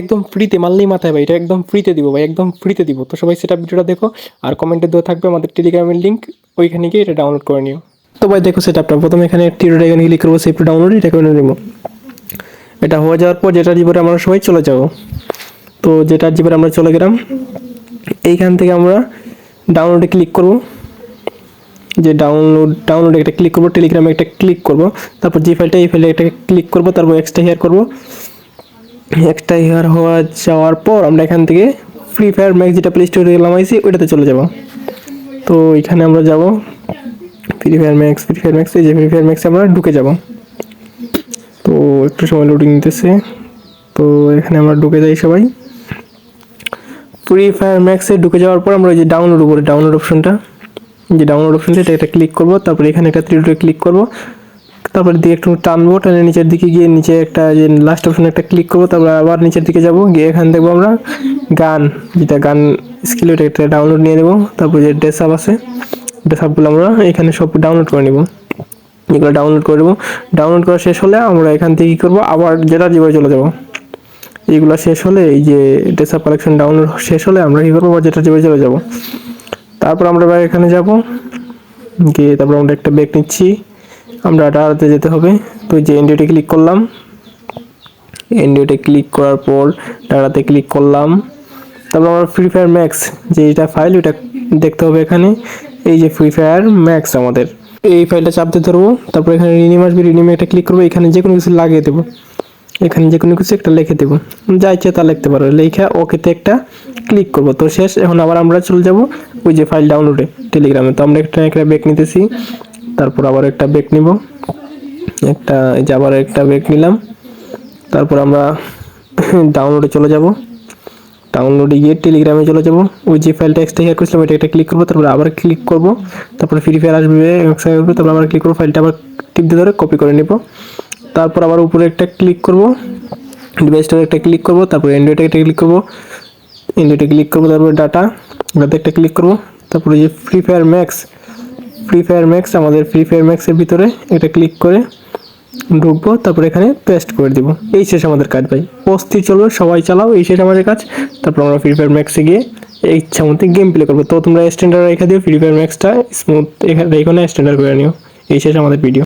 একদম ফ্রিতে মারলেই মাথায় ভাই, এটা একদম ফ্রিতে দিব ভাই, একদম ফ্রিতে দিব। তো সবাই সেটা ভিডিওটা দেখো, আর কমেন্টে দেওয়া থাকবে আমাদের টেলিগ্রামের লিঙ্ক ওইখানে গিয়ে এটা ডাউনলোড করে নিও। তো ভাই দেখো সেটআপটা প্রথমে এখানে টিরোড আইকনে ক্লিক করব সেফটি ডাউনলোড এটা করে নেব এটা হয়ে যাওয়ার পর যেটা জীবনে আমরা সবাই চলে যাব, তো যেটা জীবনে আমরা চলে গেলাম, এইখান থেকে আমরা ডাউনলোডে ক্লিক করব। যে ডাউনলোড ডাউনলোডে একটা ক্লিক করব টেলিগ্রামে একটা ক্লিক করব, তারপর যে ফাইলটা এই ফাইলে একটা ক্লিক করব, তারপর এক্সট্রা হেয়ার করব। এক্সট্রা হেয়ার হওয়া যাওয়ার পর আমরা এখান থেকে ফ্রি ফায়ার ম্যাক্স যেটা প্লে স্টোরে নামাইছি ওইটাতে চলে যাব। তো এখানে আমরা যাব। Free fire max free fire max এই যে ফ্রি ফায়ার ম্যাক্সে আমরা ঢুকে যাব। তো একটু সময় লোডিং নিতেছে। তো এখানে আমরা ঢুকে যাই সবাই। ফ্রি ফায়ার ম্যাক্সে ঢুকে যাওয়ার পর আমরা ওই যে ডাউনলোড উপরে ডাউনলোড অপশনটা যে ডাউনলোড অপশনটা এটা ক্লিক করব। তারপরে এখানে একটা ত্রিডে ক্লিক করব। তারপর দিয়ে একটু টানবো, টানে নিচের দিকে গিয়ে নিচে একটা যে লাস্ট অপশনে একটা ক্লিক করব, তারপর আবার নিচের দিকে যাব, গিয়ে এখান দেখব আমরা গান, যেটা গান স্কিল ওটা একটা ডাউনলোড নিয়ে নেব, তারপর যে ড্রেস আপ আছে ড্রেস আপগুলো আমরা এখানে সব ডাউনলোড করে নেব। এগুলো ডাউনলোড করে দেবো ডাউনলোড করা শেষ হলে আমরা এখান থেকে কী করব, আবার যেটা জীবনে চলে যাব। এইগুলো শেষ হলে এই যে ড্রেস আপ কালেকশন ডাউনলোড শেষ হলে আমরা কী করব, আবার যেটা জীবনে চলে যাব। তারপর আমরা এখানে যাব, গিয়ে তারপর আমরা একটা ব্যাগ নিচ্ছি। আমরা ডাটাতে যেতে হবে। তো যে এনডিওতে ক্লিক করলাম। এনডিওতে ক্লিক করার পর ডাটাতে ক্লিক করলাম। তারপর আমরা ফ্রি ফায়ার ম্যাক্স যে এটা ফাইল ওটা দেখতে হবে এখানে। এই যে ফ্রি ফায়ার ম্যাক্স আমাদের। এই ফাইলটা চাপতে ধরবো। তারপর এখানে রিনিম আসবে। রিনিমে একটা ক্লিক করব। এখানে যে কোনো কিছু লাগিয়ে দেবো। এখানে যে কোনো কিছু একটা লিখে দেবো। যা ইচ্ছে তা লিখতে পারো। লেখা ওকেতে একটা ক্লিক করব। তো শেষ, এখন আবার আমরা চলে যাব ওই যে ফাইল ডাউনলোডে টেলিগ্রামে তো আমরা একটা একটা ব্যাক নিতেছি। তারপর আবার একটা ব্যাক নিব। একটা, এই যে আবার একটা ব্যাক নিলাম। তারপর আমরা ডাউনলোডে চলে যাব। ডাউনলোডে গিয়ে টেলিগ্রামে চলে যাব। ওই যে ফাইলটা এক্সট্রা শেয়ার করেছিলাম এটা একটা ক্লিক করব, তারপর আবার ক্লিক করব। তারপর ফ্রি ফায়ার আসবে তারপর আবার ক্লিক করব ফাইলটা আবার টিপ দিয়ে ধরে কপি করে নেব। তারপর আবার উপরে একটা ক্লিক করব। ডিভাইসটার একটা ক্লিক করব, তারপর অ্যান্ড্রয়েডে একটা ক্লিক করব। অ্যান্ড্রয়েডে ক্লিক করব, তারপর ডাটা ডাটা একটা ক্লিক করব। তারপরে যে free fire max free fire max আমাদের ফ্রি ফায়ার ম্যাক্সের ভিতরে এটা ক্লিক করে ঢুকবো, তারপর এখানে পেস্ট করে দিব। এই শেষ আমাদের কাজ ভাই। অস্থির চলবে, সবাই চালাও, এই শেষ আমাদের কাজ। তারপর আমরা ফ্রি ফায়ার ম্যাক্সে গিয়ে ইচ্ছা মতো গেম প্লে করব। তো তোমরা স্ট্যান্ডার্ড রেখে দিও ফ্রি ফায়ার ম্যাক্সটা স্মুথ এখানে এখানে স্ট্যান্ডার্ড করে নিও। এই শেষ আমাদের ভিডিও